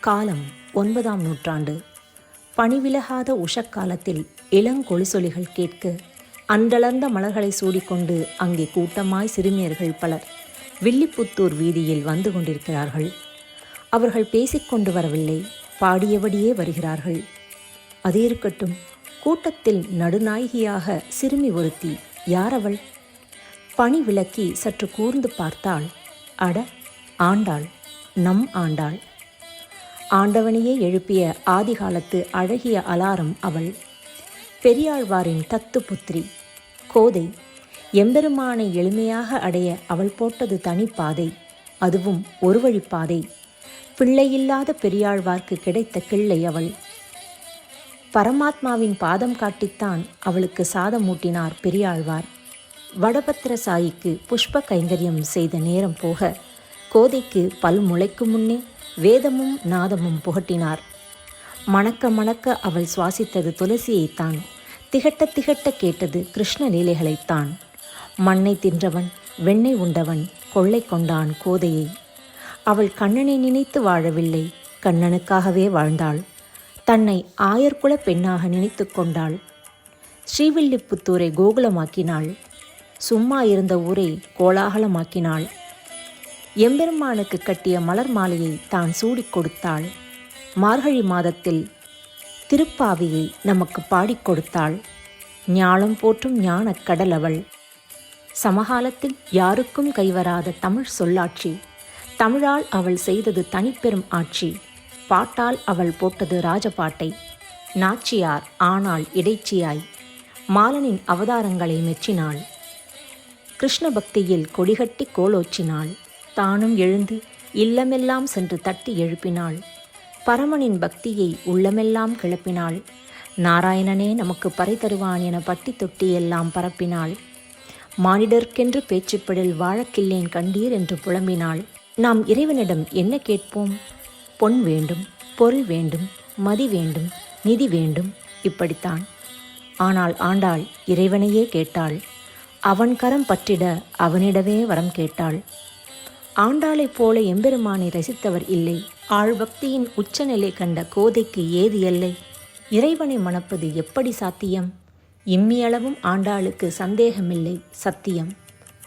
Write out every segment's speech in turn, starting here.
காலம் ஒன்பதாம் நூற்றாண்டு. பணிவிலகாத உஷக்காலத்தில் இளங்கொலுசொலிகள் கேட்க அன்றளர்ந்த மலர்களை சூடிக்கொண்டு அங்கே கூட்டமாய் சிறுமியர்கள் பலர் வில்லிப்புத்தூர் வீதியில் வந்து கொண்டிருக்கிறார்கள். அவர்கள் பேசிக்கொண்டு வரவில்லை பாடியபடியே வருகிறார்கள். அது இருக்கட்டும் கூட்டத்தில் நடுநாயகியாக சிறுமி ஒருத்தி யாரவள்? பணி விலக்கி சற்று கூர்ந்து பார்த்தாள் அட ஆண்டாள் நம் ஆண்டாள். ஆண்டவனையே எழுப்பிய ஆதிகாலத்து அழகிய அலாரம் அவள். பெரியாழ்வாரின் தத்து புத்திரி கோதை எம்பெருமானை எளிமையாக அடைய அவள் போட்டது தனிப்பாதை அதுவும் ஒரு வழிப்பாதை. பிள்ளையில்லாத பெரியாழ்வார்க்கு கிடைத்த கிள்ளை அவள். பரமாத்மாவின் பாதம் காட்டித்தான் அவளுக்கு சாதம் மூட்டினார் பெரியாழ்வார். வடபத்திர சாயிக்கு புஷ்ப கைங்கரியம் செய்த நேரம் போக கோதைக்கு பல் முளைக்கும் முன்னே வேதமும் நாதமும் புகட்டினார். மணக்க மணக்க அவள் சுவாசித்தது துளசியைத்தான் திகட்ட திகட்ட கேட்டது கிருஷ்ண லீலைகளைத்தான் மண்ணை தின்றவன் வெண்ணெய் உண்டவன் கொள்ளை கொண்டான் கோதையை. அவள் கண்ணனை நினைத்து வாழவில்லை கண்ணனுக்காகவே வாழ்ந்தாள். தன்னை ஆயர்குல பெண்ணாக நினைத்து கொண்டாள். ஸ்ரீவில்லிபுத்தூரை கோகுலமாக்கினாள். சும்மா இருந்த ஊரை கோலாகலமாக்கினாள். எம்பெருமானுக்கு கட்டிய மலர் மாலையை தான் சூடிக் கொடுத்தாள். மார்கழி மாதத்தில் திருப்பாவியை நமக்கு பாடிக் கொடுத்தாள். ஞானம் போற்றும் ஞானக் கடல் அவள். சமகாலத்தில் யாருக்கும் கைவராத தமிழ் சொல்லாட்சி. தமிழால் அவள் செய்தது தனிப்பெரும் ஆட்சி. பாட்டால் அவள் போட்டது ராஜபாட்டை. நாச்சியார் ஆனால் இடைச்சியாய். மாலனின் அவதாரங்களை மெச்சினாள். கிருஷ்ண பக்தியில் கொடிகட்டி கோலோச்சினாள். தானும் எழுந்து இல்லமெல்லாம் சென்று தட்டி எழுப்பினாள். பரமனின் பக்தியை உள்ளமெல்லாம் கிளப்பினாள். நாராயணனே நமக்கு பறை தருவான் என பட்டி தொட்டி எல்லாம் பரப்பினாள். மானிடர்க்கென்று பேச்சுப்படில் வாழக்கில்லேன் கண்டீர் என்று புலம்பினாள். நாம் இறைவனிடம் என்ன கேட்போம்? பொன் வேண்டும் பொருள் வேண்டும் மதி வேண்டும் நிதி வேண்டும் இப்படித்தான். ஆனால் ஆண்டாள் இறைவனையே கேட்டாள். அவன் கரம் பற்றிட அவனிடவே வரம் கேட்டாள். ஆண்டாளைப் போல எம்பெருமானை ரசித்தவர் இல்லை. ஆழ்பக்தியின் உச்சநிலை கண்ட கோதைக்கு ஏது எல்லை? இறைவனை மணப்பது எப்படி சாத்தியம்? இம்மியளவும் ஆண்டாளுக்கு சந்தேகமில்லை. சத்தியம்.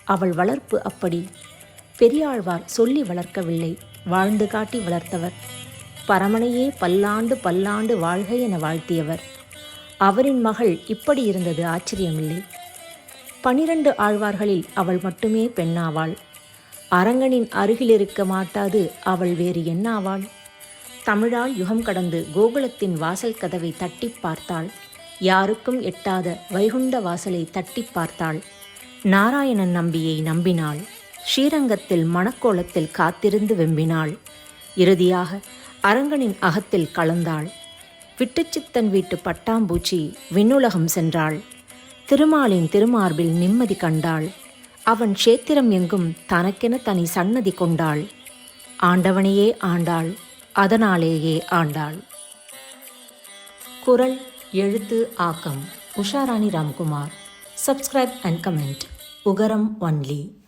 அவள் வளர்ப்பு அப்படி. பெரியாழ்வார் சொல்லி வளர்க்கவில்லை. வாழ்ந்து காட்டி வளர்த்தவர். பரமனையே பல்லாண்டு பல்லாண்டு வாழ்க என வாழ்த்தியவர். அவரின் மகள் இப்படி இருந்தது ஆச்சரியமில்லை. பனிரண்டு ஆழ்வார்களில் அவள் மட்டுமே பெண்ணாவாள். அரங்கனின் அருகில் இருக்க மாட்டாது அவள் வேறு என்னாவாள்? தமிழால் யுகம் கடந்து கோகுலத்தின் வாசல் கதவை தட்டி பார்த்தாள். யாருக்கும் எட்டாத வைகுண்ட வாசலை தட்டி பார்த்தாள். நாராயணன் நம்பியை நம்பினாள். ஸ்ரீரங்கத்தில் மணக்கோலத்தில் காத்திருந்து வெம்பினாள். இறுதியாக அரங்கனின் அகத்தில் கலந்தாள். விட்டுச்சித்தன் வீட்டு பட்டாம்பூச்சி விண்ணுலகம் சென்றாள். திருமாலின் திருமார்பில் நிம்மதி கண்டாள். அவன் க்ஷேத்திரம் எங்கும் தனக்கென தனி சன்னதி கொண்டாள். ஆண்டவனையே ஆண்டாள் அதனாலேயே ஆண்டாள். குரல் எழுத்து ஆக்கம் Usharani Ramkumar. Subscribe and comment உகரம் ஒன்லி.